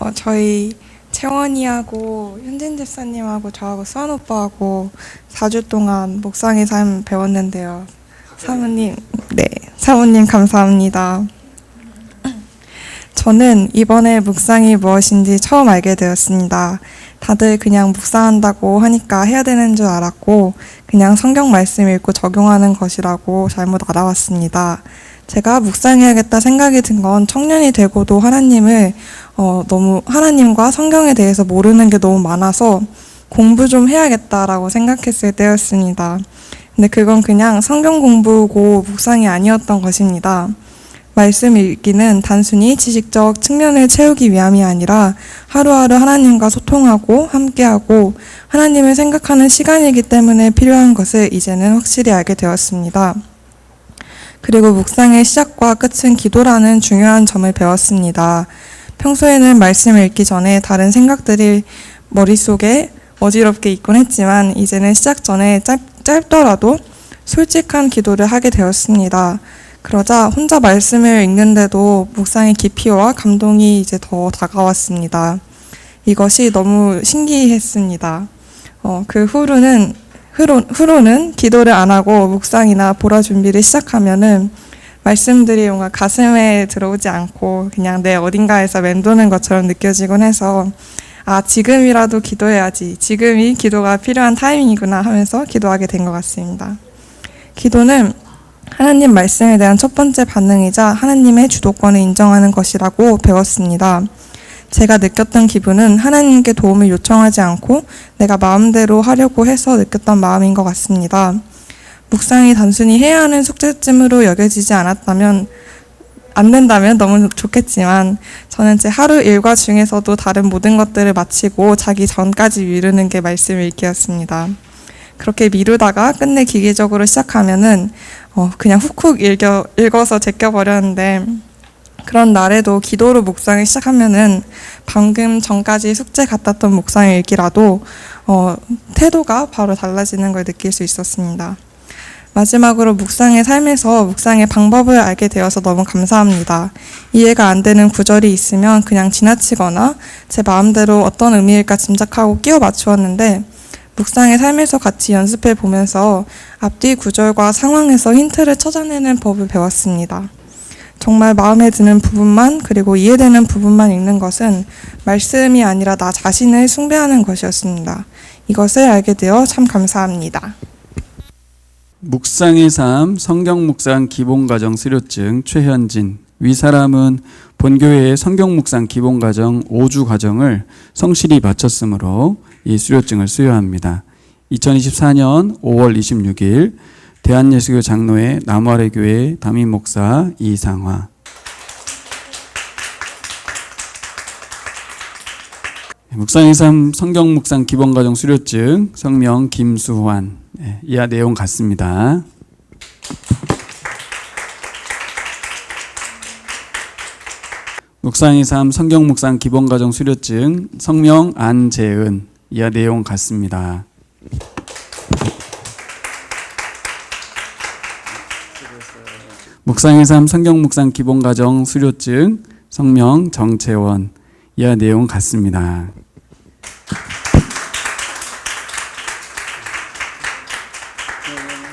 어, 저희 채원이하고 현진 집사님하고 저하고 수환 오빠하고 4주 동안 목상의 삶 배웠는데요. 사모님, 네, 사모님 감사합니다. 저는 이번에 묵상이 무엇인지 처음 알게 되었습니다. 다들 그냥 묵상한다고 하니까 해야 되는 줄 알았고, 그냥 성경 말씀 읽고 적용하는 것이라고 잘못 알아왔습니다. 제가 묵상해야겠다 생각이 든 건 청년이 되고도 하나님을 어, 너무 하나님과 성경에 대해서 모르는 게 너무 많아서 공부 좀 해야겠다라고 생각했을 때였습니다. 근데 그건 그냥 성경 공부고 묵상이 아니었던 것입니다. 말씀 읽기는 단순히 지식적 측면을 채우기 위함이 아니라 하루하루 하나님과 소통하고 함께하고 하나님을 생각하는 시간이기 때문에 필요한 것을 이제는 확실히 알게 되었습니다. 그리고 묵상의 시작과 끝은 기도라는 중요한 점을 배웠습니다. 평소에는 말씀을 읽기 전에 다른 생각들이 머릿속에 어지럽게 있곤 했지만 이제는 시작 전에 짧, 짧더라도 솔직한 기도를 하게 되었습니다. 그러자 혼자 말씀을 읽는데도 묵상의 깊이와 감동이 이제 더 다가왔습니다. 이것이 너무 신기했습니다. 어, 그 후로는 후로, 후로는 기도를 안 하고 묵상이나 보라 준비를 시작하면은 말씀들이 뭔가 가슴에 들어오지 않고 그냥 내 어딘가에서 맴도는 것처럼 느껴지곤 해서 아 지금이라도 기도해야지 지금이 기도가 필요한 타이밍이구나 하면서 기도하게 된 것 같습니다. 기도는 하나님 말씀에 대한 첫 번째 반응이자 하나님의 주도권을 인정하는 것이라고 배웠습니다. 제가 느꼈던 기분은 하나님께 도움을 요청하지 않고 내가 마음대로 하려고 해서 느꼈던 마음인 것 같습니다. 묵상이 단순히 해야 하는 숙제쯤으로 여겨지지 않았다면 안 된다면 너무 좋겠지만 저는 제 하루 일과 중에서도 다른 모든 것들을 마치고 자기 전까지 미루는 게 말씀 읽기였습니다. 그렇게 미루다가 끝내 기계적으로 시작하면은 어, 그냥 훅훅 읽어, 읽어서 제껴버렸는데 그런 날에도 기도로 묵상을 시작하면은 방금 전까지 숙제 같았던 묵상 읽기라도 어, 태도가 바로 달라지는 걸 느낄 수 있었습니다. 마지막으로 묵상의 삶에서 묵상의 방법을 알게 되어서 너무 감사합니다. 이해가 안 되는 구절이 있으면 그냥 지나치거나 제 마음대로 어떤 의미일까 짐작하고 끼워 맞추었는데 묵상의 삶에서 같이 연습해 보면서 앞뒤 구절과 상황에서 힌트를 찾아내는 법을 배웠습니다. 정말 마음에 드는 부분만 그리고 이해되는 부분만 읽는 것은 말씀이 아니라 나 자신을 숭배하는 것이었습니다. 이것을 알게 되어 참 감사합니다. 묵상의 삶 성경 묵상 기본 과정 수료증 최현진. 위 사람은 본교회의 성경 묵상 기본 과정 5주 과정을 성실히 마쳤으므로 이 수료증을 수여합니다. 2024년 5월 26일 대한예수교 장로회 남아래 교회 담임 목사 이상화. 묵상의 삶 성경 묵상 기본 과정 수료증 성명 김수환. 예, 이하 내용 같습니다. 묵상의 삶 성경 묵상 기본 과정 수료증 성명 안재은 이하 내용 같습니다. 묵상의 삶 성경 묵상 기본 과정 수료증 성명 정채원 이하 내용 같습니다.